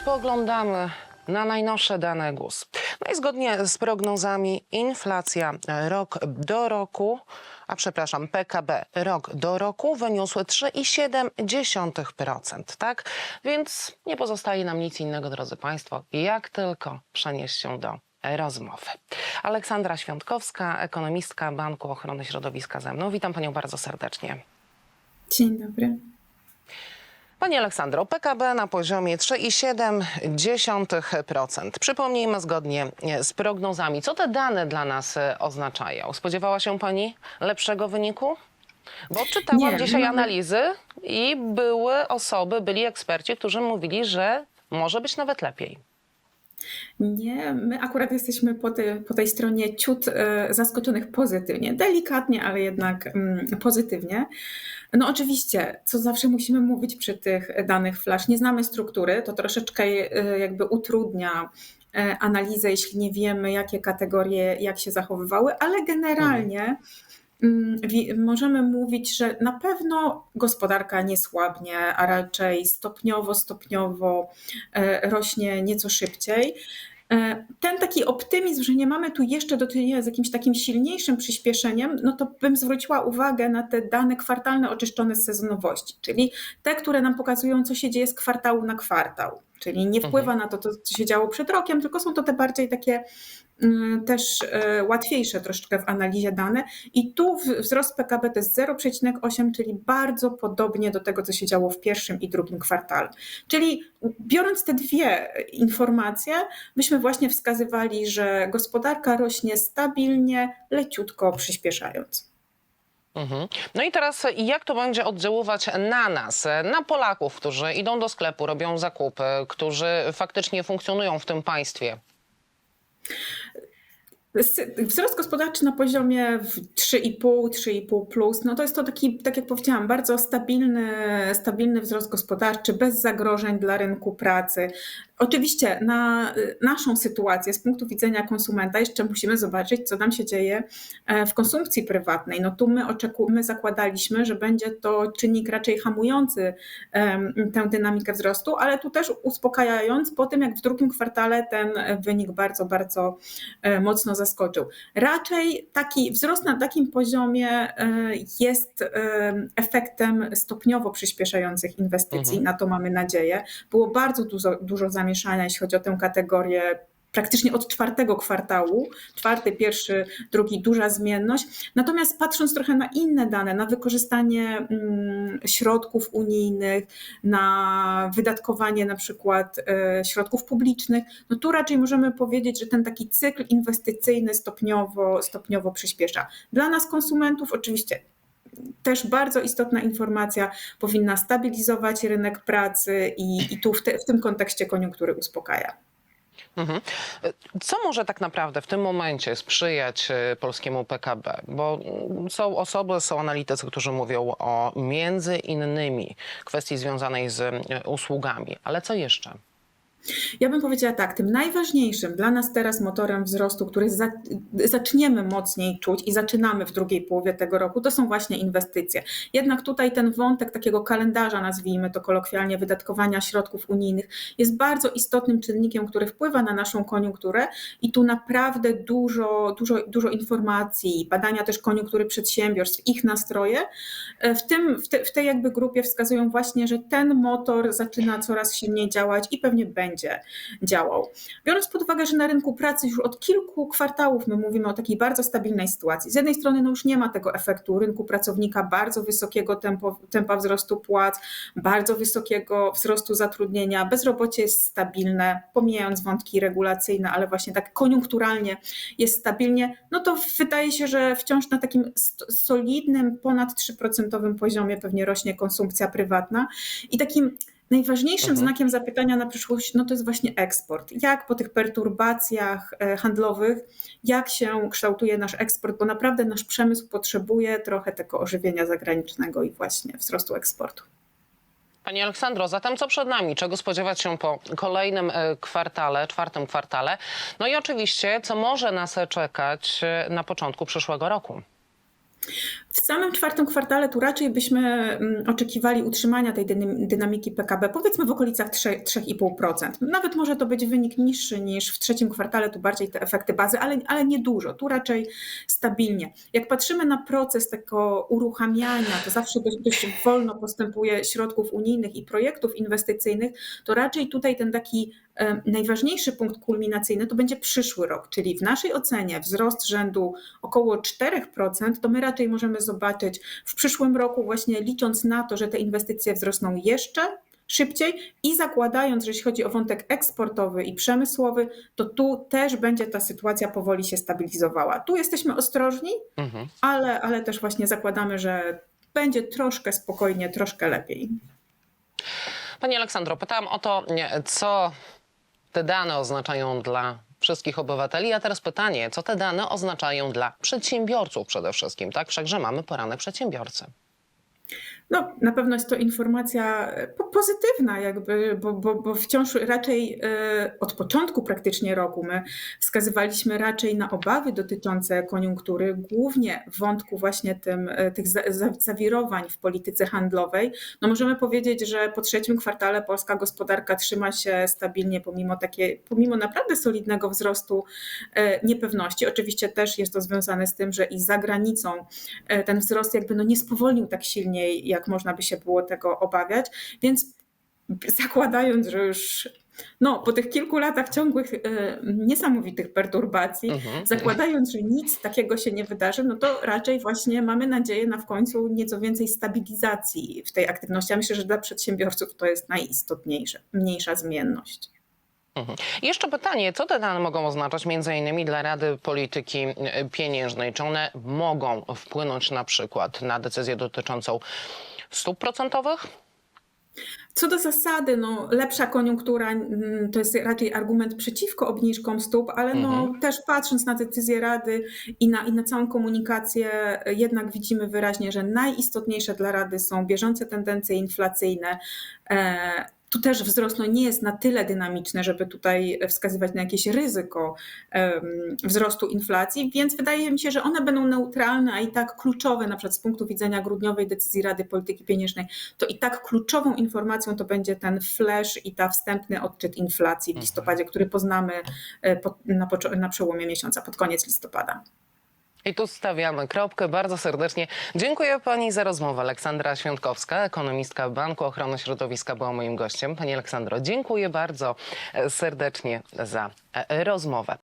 spoglądamy na najnowsze dane GUS. No i zgodnie z prognozami inflacja rok do roku, a przepraszam, PKB rok do roku wyniósł 3,7%, tak? Więc nie pozostaje nam nic innego, drodzy Państwo, jak tylko przenieść się do rozmowy. Aleksandra Świątkowska, ekonomistka Banku Ochrony Środowiska ze mną. Witam Panią bardzo serdecznie. Dzień dobry. Pani Aleksandro, PKB na poziomie 3,7%. Przypomnijmy zgodnie z prognozami, co te dane dla nas e, oznaczają. Spodziewała się Pani lepszego wyniku? Bo czytałam Nie, dzisiaj mamy- analizy i były osoby, byli eksperci, którzy mówili, że może być nawet lepiej. Nie, my akurat jesteśmy po tej, po tej stronie ciut e, zaskoczonych pozytywnie. Delikatnie, ale jednak mm, pozytywnie. No oczywiście, co zawsze musimy mówić przy tych danych flash, nie znamy struktury, to troszeczkę e, jakby utrudnia e, analizę, jeśli nie wiemy, jakie kategorie, jak się zachowywały, ale generalnie wi- możemy mówić, że na pewno gospodarka nie słabnie, a raczej stopniowo, stopniowo e, rośnie nieco szybciej. E, Ten taki optymizm, że nie mamy tu jeszcze do czynienia z jakimś takim silniejszym przyspieszeniem, no to bym zwróciła uwagę na te dane kwartalne oczyszczone z sezonowości, czyli te, które nam pokazują, co się dzieje z kwartału na kwartał. Czyli nie wpływa na to, to, co się działo przed rokiem, tylko są to te bardziej takie też e, łatwiejsze troszeczkę w analizie dane. I tu wzrost PKB to jest 0,8, czyli bardzo podobnie do tego, co się działo w pierwszym i drugim kwartale. Czyli biorąc te dwie informacje, myśmy właśnie wskazywali, że gospodarka rośnie stabilnie, leciutko przyspieszając. Mhm. No i teraz jak to będzie oddziaływać na nas, na Polaków, którzy idą do sklepu, robią zakupy, którzy faktycznie funkcjonują w tym państwie? Wzrost gospodarczy na poziomie w 3,5, 3,5 plus, no to jest to taki, tak jak powiedziałam, bardzo stabilny, stabilny wzrost gospodarczy, bez zagrożeń dla rynku pracy. Oczywiście na y, naszą sytuację z punktu widzenia konsumenta jeszcze musimy zobaczyć, co nam się dzieje e, w konsumpcji prywatnej. No tu my, oczeku- my zakładaliśmy, że będzie to czynnik raczej hamujący tę dynamikę wzrostu, ale tu też uspokajając po tym, jak w drugim kwartale ten wynik bardzo, bardzo e, mocno zaskoczył. Raczej taki wzrost na takim poziomie e, jest efektem stopniowo przyspieszających inwestycji, Mhm. na to mamy nadzieję. Było bardzo dużo, dużo zamieszania, jeśli chodzi o tę kategorię. Praktycznie od czwartego kwartału, czwarty, pierwszy, drugi, duża zmienność. Natomiast patrząc trochę na inne dane, na wykorzystanie mm, środków unijnych, na wydatkowanie na przykład e, środków publicznych, no tu raczej możemy powiedzieć, że ten taki cykl inwestycyjny stopniowo, stopniowo przyspiesza. Dla nas konsumentów oczywiście też bardzo istotna informacja powinna stabilizować rynek pracy i, i tu w, te, w tym kontekście koniunktury uspokaja. Mhm. Co może tak naprawdę w tym momencie sprzyjać e, polskiemu PKB? Bo mm, są osoby, są analitycy, którzy mówią o między innymi kwestii związanej z e, usługami, ale co jeszcze? Ja bym powiedziała tak, tym najważniejszym dla nas teraz motorem wzrostu, który za, zaczniemy mocniej czuć i zaczynamy w drugiej połowie tego roku, to są właśnie inwestycje. Jednak tutaj ten wątek takiego kalendarza, nazwijmy to kolokwialnie, wydatkowania środków unijnych jest bardzo istotnym czynnikiem, który wpływa na naszą koniunkturę i tu naprawdę dużo, dużo, dużo informacji, badania też koniunktury przedsiębiorstw, ich nastroje e, w, tym, w, te, w tej jakby grupie wskazują właśnie, że ten motor zaczyna coraz silniej działać i pewnie będzie działał. Biorąc pod uwagę, że na rynku pracy już od kilku kwartałów my mówimy o takiej bardzo stabilnej sytuacji. Z jednej strony no już nie ma tego efektu rynku pracownika, bardzo wysokiego tempo, tempa wzrostu płac, bardzo wysokiego wzrostu zatrudnienia, bezrobocie jest stabilne, pomijając wątki regulacyjne, ale właśnie tak koniunkturalnie jest stabilnie, no to wydaje się, że wciąż na takim solidnym, ponad 3% poziomie pewnie rośnie konsumpcja prywatna i takim Najważniejszym Mhm. znakiem zapytania na przyszłość no to jest właśnie eksport. Jak po tych perturbacjach e, handlowych, jak się kształtuje nasz eksport, bo naprawdę nasz przemysł potrzebuje trochę tego ożywienia zagranicznego i właśnie wzrostu eksportu. Pani Aleksandro, zatem co przed nami? Czego spodziewać się po kolejnym e, kwartale, czwartym kwartale? No i oczywiście, co może nas czekać e, na początku przyszłego roku? W samym czwartym kwartale tu raczej byśmy mm, oczekiwali utrzymania tej dynam- dynamiki PKB, powiedzmy w okolicach 3 3,5%. Nawet może to być wynik niższy niż w trzecim kwartale, tu bardziej te efekty bazy, ale, ale nie dużo, tu raczej stabilnie. Jak patrzymy na proces tego uruchamiania, to zawsze dość, dość wolno postępuje środków unijnych i projektów inwestycyjnych, to raczej tutaj ten taki najważniejszy punkt kulminacyjny to będzie przyszły rok, czyli w naszej ocenie wzrost rzędu około 4%, to my raczej możemy zobaczyć w przyszłym roku, właśnie licząc na to, że te inwestycje wzrosną jeszcze szybciej i zakładając, że jeśli chodzi o wątek eksportowy i przemysłowy, to tu też będzie ta sytuacja powoli się stabilizowała. Tu jesteśmy ostrożni, Mhm. ale, ale też właśnie zakładamy, że będzie troszkę spokojnie, troszkę lepiej. Pani Aleksandro, pytałam o to, co te dane oznaczają dla wszystkich obywateli, a teraz pytanie, co te dane oznaczają dla przedsiębiorców przede wszystkim, tak? Wszakże mamy poranek przedsiębiorcy. No, na pewno jest to informacja e, po- pozytywna, jakby, bo, bo, bo wciąż raczej e, od początku praktycznie roku my wskazywaliśmy raczej na obawy dotyczące koniunktury, głównie w wątku właśnie tym, e, tych za, za, zawirowań w polityce handlowej. No możemy powiedzieć, że po trzecim kwartale polska gospodarka trzyma się stabilnie pomimo takie, pomimo naprawdę solidnego wzrostu niepewności. Oczywiście też jest to związane z tym, że i za granicą ten wzrost jakby no nie spowolnił tak silniej, jak można by się było tego obawiać, więc zakładając, że już no, po tych kilku latach ciągłych e, niesamowitych perturbacji, Mhm. zakładając, że nic takiego się nie wydarzy, no to raczej właśnie mamy nadzieję na w końcu nieco więcej stabilizacji w tej aktywności. Ja myślę, że dla przedsiębiorców to jest najistotniejsze, mniejsza zmienność. Mhm. Jeszcze pytanie, co te dane mogą oznaczać między innymi dla Rady Polityki e, Pieniężnej? Czy one mogą wpłynąć na przykład na decyzję dotyczącą stóp procentowych? Co do zasady, no, lepsza koniunktura mm, to jest raczej argument przeciwko obniżkom stóp, ale no, Mhm. też patrząc na decyzję Rady i na, i na całą komunikację, jednak widzimy wyraźnie, że najistotniejsze dla Rady są bieżące tendencje inflacyjne. E, tu też wzrost no, nie jest na tyle dynamiczny, żeby tutaj wskazywać na jakieś ryzyko wzrostu inflacji, więc wydaje mi się, że one będą neutralne, a i tak kluczowe, na przykład z punktu widzenia grudniowej decyzji Rady Polityki Pieniężnej, to i tak kluczową informacją to będzie ten flash i ta wstępny odczyt inflacji w Mhm. listopadzie, który poznamy e, na, na przełomie miesiąca, pod koniec listopada. I tu stawiamy kropkę. Bardzo serdecznie dziękuję Pani za rozmowę. Aleksandra Świątkowska, ekonomistka Banku Ochrony Środowiska była moim gościem. Pani Aleksandro, dziękuję bardzo e, serdecznie za e, rozmowę.